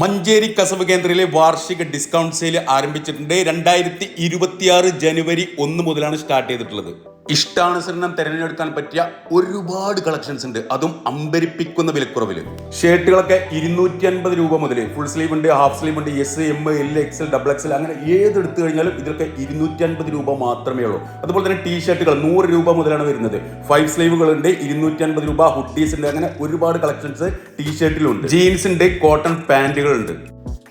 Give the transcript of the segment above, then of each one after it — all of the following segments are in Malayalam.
മഞ്ചേരി കസവ് കേന്ദ്രയിലെ വാർഷിക ഡിസ്കൗണ്ട് സെയിൽ ആരംഭിച്ചിട്ടുണ്ട്. രണ്ടായിരത്തി ഇരുപത്തിയാറ് ജനുവരി ഒന്ന് മുതലാണ് സ്റ്റാർട്ട് ചെയ്തിട്ടുള്ളത്. ഇഷ്ടാനുസരണം തിരഞ്ഞെടുക്കാൻ പറ്റിയ ഒരുപാട് കളക്ഷൻസ് ഉണ്ട്. അതും അമ്പരിപ്പിക്കുന്ന വിലക്കുറവിൽ ഷർട്ടുകളൊക്കെ ഇരുന്നൂറ്റി അൻപത് രൂപ മുതൽ ഫുൾ സ്ലീവ് ഉണ്ട് ഹാഫ് സ്ലീവ് ഉണ്ട് S M L XL double XL അങ്ങനെ ഏത് ഏതെടുത്തു കഴിഞ്ഞാലും ഇതിലൊക്കെ ഇരുന്നൂറ്റി അൻപത് രൂപ മാത്രമേ ഉള്ളൂ. അതുപോലെ തന്നെ ടീ ഷർട്ടുകൾ നൂറ് രൂപ മുതലാണ് വരുന്നത്. ഫൈവ് സ്ലീവുകൾ ഉണ്ട് ഇരുന്നൂറ്റി അൻപത് രൂപ ഹുഡീസ് ഉണ്ട് അങ്ങനെ ഒരുപാട് കളക്ഷൻസ് ടീ ഷർട്ടിലുണ്ട് ജീൻസ് ഉണ്ട് കോട്ടൺ പാന്റുകൾ ഉണ്ട്.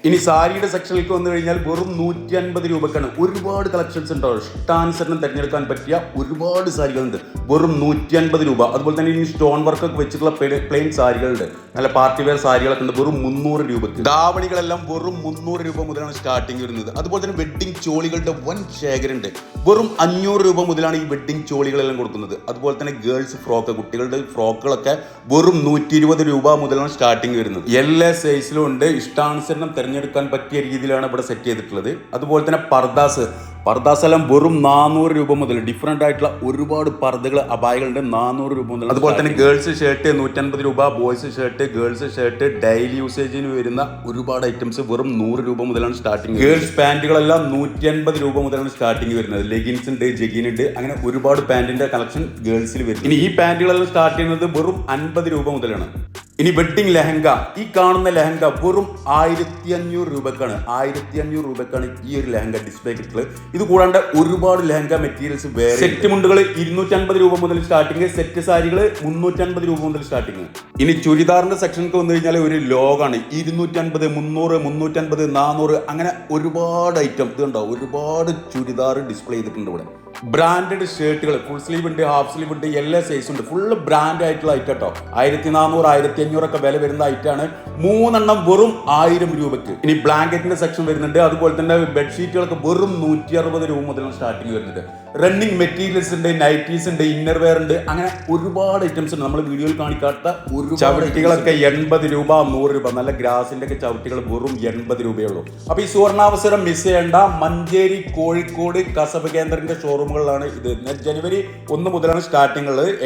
ഇനി സാരിയുടെ സെക്ഷനിലേക്ക് വന്നു കഴിഞ്ഞാൽ വെറും നൂറ്റി അൻപത് രൂപക്കാണ്. ഒരുപാട് കളക്ഷൻസ് ഉണ്ടാവും ഇഷ്ടാനുസരണം തിരഞ്ഞെടുക്കാൻ പറ്റിയ ഒരുപാട് സാരികളുണ്ട്. വെറും നൂറ്റി അൻപത് രൂപ. അതുപോലെ തന്നെ ഇനി സ്റ്റോൺ വർക്കൊക്കെ വെച്ചിട്ടുള്ള പ്ലെയിൻ സാരികളുണ്ട്. നല്ല പാർട്ടി വെയർ സാരികളൊക്കെ ഉണ്ട്. വെറും മുന്നൂറ് രൂപയ്ക്ക് ദാവണികളെല്ലാം വെറും മുന്നൂറ് രൂപ മുതലാണ് സ്റ്റാർട്ടിങ് വരുന്നത്. അതുപോലെ തന്നെ വെഡ്ഡിംഗ് ചോളികളുടെ വൻ ശേഖരമുണ്ട്. വെറും അഞ്ഞൂറ് രൂപ മുതലാണ് ഈ വെഡ്ഡിംഗ് ചോളികളെല്ലാം കൊടുക്കുന്നത്. അതുപോലെ തന്നെ ഗേൾസ് ഫ്രോക്ക് കുട്ടികളുടെ ഫ്രോക്കുകളൊക്കെ വെറും നൂറ്റി രൂപ മുതലാണ് സ്റ്റാർട്ടിങ് വരുന്നത്. എല്ലാ സൈസിലും ഉണ്ട്. ഇഷ്ടാനുസരണം തിരഞ്ഞെടുക്കാൻ പറ്റിയ രീതിയിലാണ് ഇവിടെ സെറ്റ് ചെയ്തിട്ടുള്ളത്. അതുപോലെ തന്നെ പർദാസ്. പർദാസ് എല്ലാം വെറും നാനൂറ് രൂപ മുതൽ ഡിഫറെന്റ് ആയിട്ടുള്ള ഒരുപാട് പർദ്ദകൾ അപായകളുണ്ട് നാനൂറ് രൂപ മുതൽ അതുപോലെ തന്നെ ഗേൾസ് ഷർട്ട് നൂറ്റൻപത് രൂപ boys shirt girls shirt daily യൂസേജിന് വരുന്ന ഒരുപാട് ഐറ്റംസ് വെറും നൂറ് രൂപ മുതലാണ് സ്റ്റാർട്ടിങ് ഗേൾസ് പാന്റുകളെല്ലാം നൂറ്റി അൻപത് രൂപ മുതലാണ് സ്റ്റാർട്ടിങ് വരുന്നത്. ലെഗിൻസ് ഉണ്ട് ജെഗിൻ ഉണ്ട് അങ്ങനെ ഒരുപാട് പാന്റിന്റെ കളക്ഷൻ ഗേൾസിൽ വരും ഇനി ഈ പാന്റുകളെല്ലാം സ്റ്റാർട്ട് ചെയ്യുന്നത് വെറും അൻപത് രൂപ മുതലാണ്. ഇനി വെഡ്ഡിംഗ് ലെഹങ്ക. ഈ കാണുന്ന ലെഹങ്ക വെറും ആയിരത്തി അഞ്ഞൂറ് രൂപക്കാണ്. ആയിരത്തി അഞ്ഞൂറ് രൂപക്കാണ് ഈ ഒരു ലെഹങ്ക ഡിസ്പ്ലേ കിട്ടുന്നത് ഇത് കൂടാണ്ട് ഒരുപാട് ലെഹങ്ക മെറ്റീരിയൽസ് വേറെ സെറ്റ് മുണ്ടുകൾ ഇരുന്നൂറ്റൻപത് രൂപ മുതൽ സ്റ്റാർട്ടിങ് സെറ്റ് സാരികൾ മുന്നൂറ്റൻപത് രൂപ മുതൽ സ്റ്റാർട്ടിങ് ഇനി ചുരിദാറിന്റെ സെക്ഷനൊക്കെ വന്നു കഴിഞ്ഞാൽ ഒരു ലോഗാണ്. ഇരുന്നൂറ്റൻപത് മുന്നൂറ് മുന്നൂറ്റൻപത് നാനൂറ് അങ്ങനെ ഒരുപാട് ഐറ്റം ഇതുണ്ടോ? ഒരുപാട് ചുരിദാർ ഡിസ്പ്ലേ ചെയ്തിട്ടുണ്ട് ഇവിടെ. ബ്രാൻഡഡ് ഷർട്ടുകൾ ഫുൾ സ്ലീവ് ഉണ്ട് ഹാഫ് സ്ലീവ് ഉണ്ട് എല്ലാ സൈസും ഉണ്ട്. ഫുള്ള് ബ്രാൻഡ് ആയിട്ടുള്ള ഐറ്റം കേട്ടോ ആയിരത്തി നാനൂറ് ആയിരത്തി അഞ്ഞൂറൊക്കെ വില വരുന്ന ഐറ്റാണ് മൂന്നെണ്ണം വെറും ആയിരം രൂപയ്ക്ക്. ഇനി ബ്ലാങ്കറ്റിന്റെ സെക്ഷൻ വരുന്നുണ്ട്. അതുപോലെ തന്നെ ബെഡ്ഷീറ്റുകളൊക്കെ വെറും നൂറ്റി അറുപത് രൂപ മുതലാണ് സ്റ്റാർട്ടിങ് വരുന്നത്. റണ്ണിങ് മെറ്റീരിയൽസ് ഉണ്ട് നൈറ്റീസ് ഉണ്ട് ഇന്നർവെയർ ഉണ്ട് അങ്ങനെ ഒരുപാട് ഐറ്റംസ് ഉണ്ട്. നമ്മൾ വീഡിയോയിൽ കാണിക്കാത്ത ഒരു ചവിട്ടികളൊക്കെ എൺപത് രൂപ നൂറ് രൂപ നല്ല ഗ്രാസിന്റെ ഒക്കെ ചവിട്ടികൾ വെറും എൺപത് രൂപയുള്ളൂ അപ്പൊ ഈ സുവർണാവസരം മിസ് ചെയ്യേണ്ട മഞ്ചേരി കോഴിക്കോട് കസബ് കേന്ദ്രത്തിന്റെ ഷോറൂമുകളിലാണ് ഇത്. ജനുവരി ഒന്ന് മുതലാണ് സ്റ്റാർട്ടിങ് ഉള്ളത്.